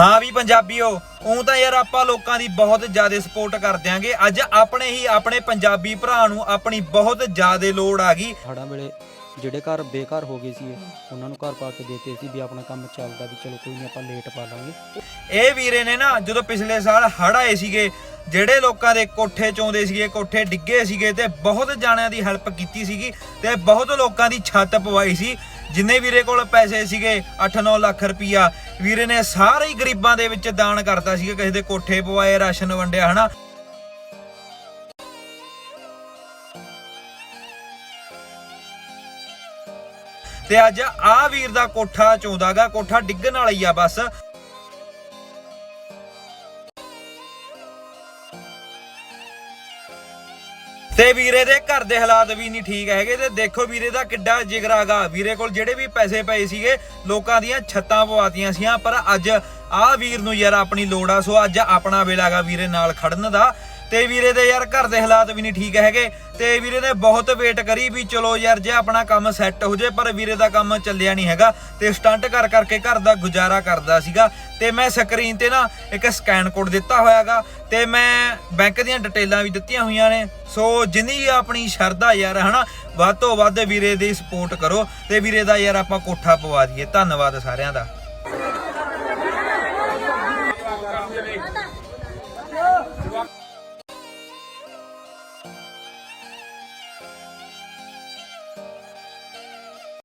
ਹਾਂ ਵੀ ਪੰਜਾਬੀਓ ਉਹ ਤਾਂ ਯਾਰ ਆਪਾਂ ਲੋਕਾਂ ਦੀ ਬਹੁਤ ਜ਼ਿਆਦਾ ਸਪੋਰਟ ਕਰ ਦਿਆਂਗੇ। ਅੱਜ ਆਪਣੇ ਹੀ ਆਪਣੇ ਪੰਜਾਬੀ ਭਰਾ ਨੂੰ ਆਪਣੀ ਬਹੁਤ ਜ਼ਿਆਦਾ ਲੋੜ ਆ ਗਈ। ਹੜ੍ਹਾਂ ਵੇਲੇ ਜਿਹੜੇ ਘਰ ਬੇਘਰ ਹੋ ਗਏ ਸੀ ਉਹਨਾਂ ਨੂੰ ਘਰ ਪਾ ਕੇ ਦੇਤੇ ਸੀ ਵੀ ਆਪਣਾ ਕੰਮ ਚੱਲਦਾ ਵੀ ਚਲੋ ਕੋਈ ਨਹੀਂ ਆਪਾਂ ਲੇਟ ਪਾ ਲਾਂਗੇ। ਇਹ ਵੀਰੇ ਨੇ ਨਾ ਜਦੋਂ ਪਿਛਲੇ ਸਾਲ ਹੜ੍ਹ ਆਏ ਸੀਗੇ ਜਿਹੜੇ ਲੋਕਾਂ ਦੇ ਕੋਠੇ ਚੋਂਦੇ ਸੀਗੇ ਕੋਠੇ ਡਿੱਗੇ ਸੀਗੇ ਤੇ ਬਹੁਤ ਜਾਣਿਆਂ ਦੀ ਹੈਲਪ ਕੀਤੀ ਸੀਗੀ ਤੇ ਬਹੁਤ ਲੋਕਾਂ ਦੀ ਛੱਤ ਪਵਾਈ ਸੀ। ਜਿੰਨੇ ਵੀਰੇ ਕੋਲ ਪੈਸੇ ਸੀਗੇ 8-9 ਲੱਖ ਰੁਪਈਆ, ਵੀਰੇ ਨੇ ਸਾਰੇ ਹੀ ਗਰੀਬਾਂ ਦੇ ਵਿੱਚ ਦਾਨ ਕਰਤਾ ਸੀਗਾ, ਕਿਸੇ ਦੇ ਕੋਠੇ ਪਵਾਏ, ਰਾਸ਼ਨ ਵੰਡਿਆ, ਹਨਾ? ਤੇ ਅੱਜ ਆ ਵੀਰ ਦਾ ਕੋਠਾ ਚੋਂਦਾਗਾ, ਕੋਠਾ ਡਿੱਗਣ ਵਾਲਾ ਹੀ ਆ ਬਸ। ਤੇ ਵੀਰੇ ਦੇ ਘਰ ਦੇ ਹਾਲਾਤ ਵੀ ਨਹੀਂ ਠੀਕ ਹੈਗੇ ਤੇ ਦੇਖੋ ਵੀਰੇ ਦਾ ਕਿੱਡਾ ਜਿਗਰਾਗਾ। ਵੀਰੇ ਕੋਲ ਜਿਹੜੇ ਵੀ ਪੈਸੇ ਪਏ ਸੀਗੇ, ਲੋਕਾਂ ਦੀਆਂ ਛੱਤਾਂ ਪਵਾਤੀਆਂ ਸੀਆਂ, ਪਰ ਅੱਜ ਆਹ ਵੀਰ ਨੂੰ ਯਾਰ ਆਪਣੀ ਲੋੜ ਆ, ਸੋ ਅੱਜ ਆਪਣਾ ਵੇਲਾਗਾ ਵੀਰੇ ਨਾਲ ਖੜਨ ਦਾ। ਤੇ ਵੀਰੇ ਦੇ ਯਾਰ ਘਰ ਦੇ ਹਾਲਾਤ ਵੀ ਨਹੀਂ ਠੀਕ ਹੈਗੇ। ਤੇ ਵੀਰੇ ਨੇ ਬਹੁਤ ਵੇਟ ਕਰੀ ਵੀ ਚਲੋ ਯਾਰ, ਜੇ ਆਪਣਾ ਕੰਮ ਸੈੱਟ ਹੋ ਜੇ, ਪਰ ਵੀਰੇ ਦਾ ਕੰਮ ਚੱਲਿਆ ਨਹੀਂ ਹੈਗਾ। ਤੇ ਸਟੰਟ ਕਰ ਕਰਕੇ ਘਰ ਦਾ ਗੁਜ਼ਾਰਾ ਕਰਦਾ ਸੀਗਾ। ਤੇ ਮੈਂ ਸਕਰੀਨ ਤੇ ਨਾ ਇੱਕ ਸਕੈਨ ਕੋਡ ਦਿੱਤਾ ਹੋਇਆਗਾ। ਤੇ ਮੈਂ ਬੈਂਕ ਦੀਆਂ ਡਿਟੇਲਾਂ ਵੀ ਦਿੱਤੀਆਂ ਹੋਈਆਂ ਨੇ। ਸੋ ਜਿੰਨੀ ਆਪਣੀ ਸ਼ਰਧਾ ਯਾਰ, ਹਨਾ, ਵੱਧ ਤੋਂ ਵੱਧ ਵੀਰੇ ਦੀ ਸਪੋਰਟ ਕਰੋ। ਤੇ ਵੀਰੇ ਦਾ ਯਾਰ ਆਪਾਂ ਕੋਠਾ ਪਵਾ ਦਈਏ। ਧੰਨਵਾਦ ਸਾਰਿਆਂ ਦਾ।